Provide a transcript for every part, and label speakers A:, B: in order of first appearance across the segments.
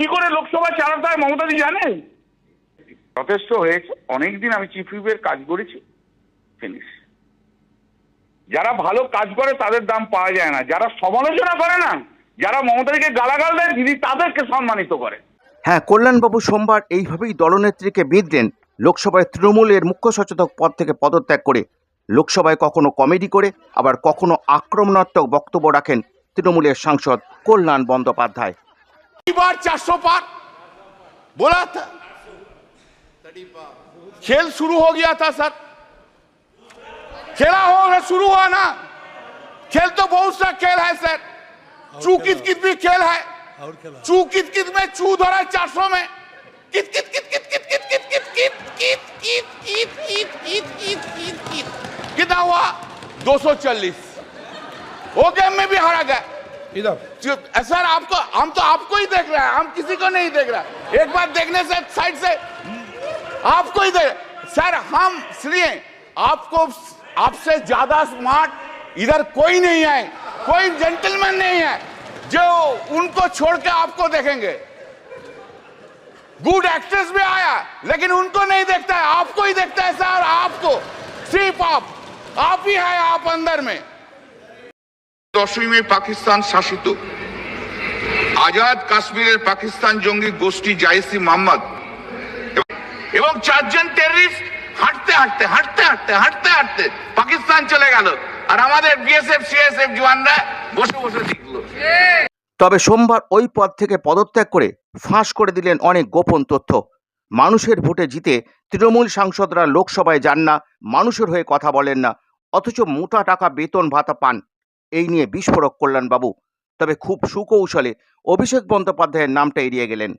A: কি করে লোকসভা চালাতে হয় মমতাদি জানে যথেষ্ট হয়েছে। অনেকদিন আমি চিফ হুইপের কাজ করেছি। ফিনিশ যারা ভালো কাজ করে তাদের দাম পাওয়া যায় না। যারা সমালোচনা করে না যারা মমতাদিকে গালাগাল দেয় দিদি তাদেরকে সম্মানিত করে।
B: হ্যাঁ কল্যাণবাবু সোমবার এইভাবেই দলনেত্রীকে বিঁধলেন লোকসভায় তৃণমূলের মুখ্য সচেতক পদ থেকে পদত্যাগ করে। লোকসভায় কখনো কমেডি করে আবার কখনো আক্রমণাত্মক বক্তব্য রাখেন তৃণমূলের সাংসদ কল্যাণ বন্দ্যোপাধ্যায়।
C: बार 400 पार बोला था खेल शुरू हो गया था सर खेला हो शुरू हुआ ना खेल तो बहुत सा खेल है सर चू कित कित भी खेल है चू कित कित में चू धरा चार सौ में कित कित कित कित कित कित कित कित कित कित कित कित कित कित कित कित कित कितना हुआ 240 वो गेम में भी हारा गया
D: इधर।
C: सर, आपको, हम तो आपको ही देख रहे हैं, हम किसी को नहीं देख रहे एक बार देखने से, साइड से, आपको ही देख सर, हम, इसलिए आपको, आपसे ज़्यादा स्मार्ट इधर कोई नहीं है, कोई जेंटलमैन नहीं है, जो उनको छोड़ के आपको देखेंगे। गुड एक्ट्रेस भी आया, लेकिन उनको नहीं देखता है, आपको ही देखता है, सर, आपको। सिर्फ़ आप आप ही है आप अंदर में।
E: দশই মে পাকিস্তান শাসিত। আজাদ কাশ্মীরের পাকিস্তান জঙ্গি গোষ্ঠী জাইসি মোহাম্মদ এবং চারজন টেররিস্ট হাঁটতে হাঁটতে হাঁটতে হাঁটতে হাঁটতে হাঁটতে পাকিস্তান চলে গেল। আর আমাদের বিএসএফ সিএসএফ জওয়ানরা বসে বসে দেখল।
B: তবে সোমবার ওই পদ থেকে পদত্যাগ করে ফাঁস করে দিলেন অনেক গোপন তথ্য। মানুষের ভোটে জিতে তৃণমূল সাংসদরা লোকসভায় যান না, মানুষের হয়ে কথা বলেন না, অথচ মোটা টাকা বেতন ভাতা পান। এই নিয়ে বিস্ফোরক কল্যাণবাবু তবে খুব সুকৌশলে অভিষেক বন্দ্যোপাধ্যায়ের নামটা এড়িয়ে গেলেন।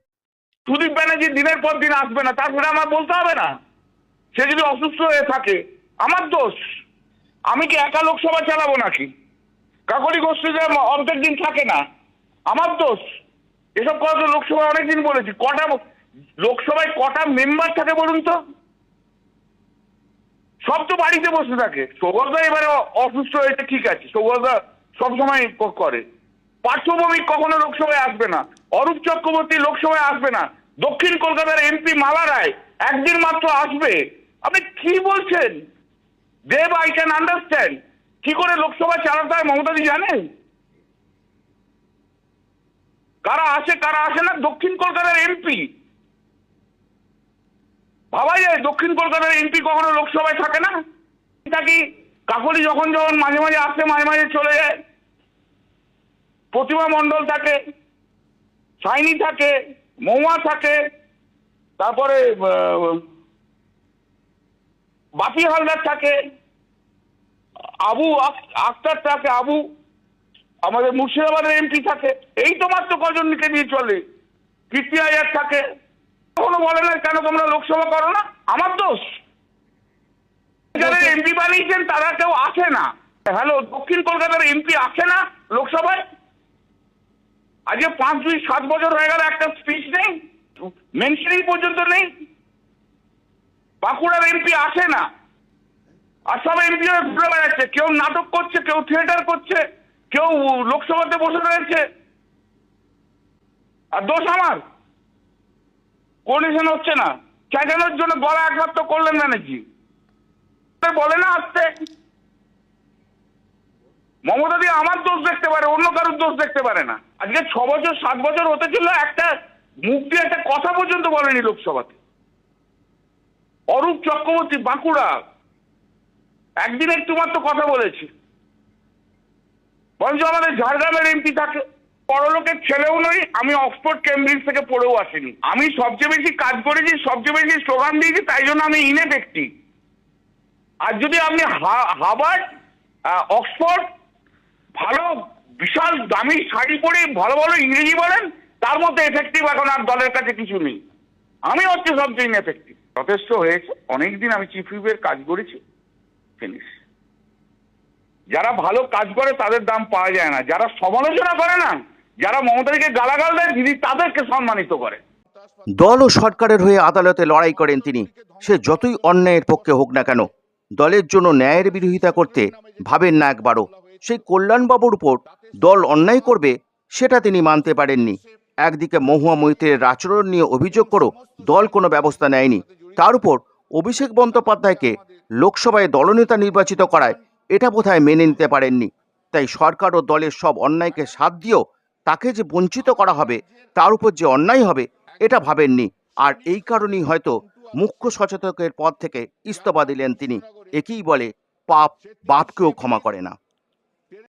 A: সুদীপ ব্যানার্জি দিনের পর দিন আসবে না, তারপরে আমার বলতে হবে না। সে যদি অসুস্থ হয়ে থাকে, আমার দোষ। আমি কি একা লোকসভা চালাবো নাকি? কাকলি গোষ্ঠীতে অর্ধেক দিন থাকে না, আমার দোষ। এসব কথা লোকসভায় অনেকদিন বলেছি। কটা লোকসভায় কটা মেম্বার থাকে বলুন তো? সব তো বাড়িতে বসে থাকে। সৌগলদা এবারে অসুস্থ হয়েছে, ঠিক আছে। সৌগলদা সবসময় করে। পার্থভৌমিক কখনো লোকসভায় আসবে না। অরূপ চক্রবর্তী লোকসভায় আসবে না। দক্ষিণ কলকাতার এমপি মালা রায় একদিন মাত্র আসবে। আপনি কি বলছেন? দেব আই ক্যান আন্ডারস্ট্যান্ড কি করে লোকসভা চালাতে হয় মমতাদি জানেন? কারা আসে কারা আসে না? দক্ষিণ কলকাতার এমপি। ভাবা যায়, দক্ষিণ কলকাতার এমপি কখনো লোকসভায় থাকে না? থাকি কাকলি যখন যখন মাঝে মাঝে আসে, মাঝে মাঝে চলে যায়? প্রতিমা মণ্ডল থাকে, সাইনি থাকে মৌমা থাকে, তারপরে বাপি হালদার থাকে, আবু আক্তার থাকে, আবু, আমাদের মুর্শিদাবাদের এমপি থাকে, এই তো মাত্র কজনকে নিয়ে চলে? কীর্তি আয়ার থাকে কখনো বলে না কেন তোমরা লোকসভা করো না? আমার দোষ। যারা এমপি বানিয়েছেন তারা কেউ আসে না। হ্যালো দক্ষিণ কলকাতার এমপি আসে না লোকসভায়? আজকে পাঁচ দুই সাত বছর হয়ে গেল একটা স্পিচ নেই মেনশনিং পর্যন্ত নেই। বাঁকুড়ার এমপি আসে না। আর সব এমপি ঘুরে বেড়াচ্ছে। কেউ নাটক করছে কেউ থিয়েটার করছে কেউ লোকসভাতে বসে রয়েছে। আর দোষ আমার। কোর্ডিনেশন হচ্ছে না। চেঁচানোর জন্য গলা একমাত্র করলেন ব্যানার্জি। বলে না আসতে। মমতা দিয়ে আমার দোষ দেখতে পারে, অন্য কারোর দোষ দেখতে পারে না। আজকে ছ বছর, সাত বছর হতে ছিল, একটা মুখ দিয়ে একটা কথা পর্যন্ত বলেনি লোকসভাতে। অরূপ চক্রবর্তী, বাঁকুড়া। একদিন একটু মাত্র কথা বলেছে। বরঞ্চ আমাদের ঝাড়গ্রামের এমপি থাকে। পরলোকের ছেলেও নই, আমি অক্সফোর্ড, কেমব্রিজ থেকে পড়েও আসিনি। আমি সবচেয়ে বেশি কাজ করেছি, সবচেয়ে বেশি স্লোগান দিয়েছি, তাই জন্য আমি ইনে ব্যক্তি আর যদি আপনি হা- হার্ভার্ড অক্সফোর্ড, ভালো, বিশাল, দামি শাড়ি পরে ভালো ভালো ইংরেজি বলেন, তার মধ্যে এফেক্টিভ এখন আর দলের কাছে কিছু নেই। আমি হচ্ছে সবচেয়ে ইনএফেক্টিভ যথেষ্ট হয়েছে, অনেকদিন আমি চিফ হুইপের কাজ করেছি ফিনিশ যারা ভালো কাজ করে, তাদের দাম পাওয়া যায় না। যারা সমালোচনা করে না যারা মমতাদিকে গালাগাল দেয় দিদি তাদেরকে সম্মানিত করে
B: দল ও সরকারের হয়ে আদালতে লড়াই করেন তিনি। সে যতই অন্যায়ের পক্ষে হোক না কেন, দলের জন্য ন্যায়ের বিরোধিতা করতে ভাবেন না একবারও। সেই কল্যাণবাবুর উপর দল অন্যায় করবে, সেটা তিনি মানতে পারেননি। একদিকে মহুয়া মৈত্রের আচরণ নিয়ে অভিযোগ করো দল কোনো ব্যবস্থা নেয়নি। তার উপর অভিষেক বন্দ্যোপাধ্যায়কে লোকসভায় দলনেতা নির্বাচিত করায় এটা বোধহয় মেনে নিতে পারেননি। তাই সরকার ও দলের সব অন্যায়কে সাথ দিয়েও তাকে যে বঞ্চিত করা হবে, তার উপর যে অন্যায় হবে, এটা ভাবেননি। আর এই কারণেই হয়তো মুখ্য সচেতকের পদ থেকে ইস্তফা দিলেন তিনি। একেই বলে পাপ বাপকেও ক্ষমা করে না।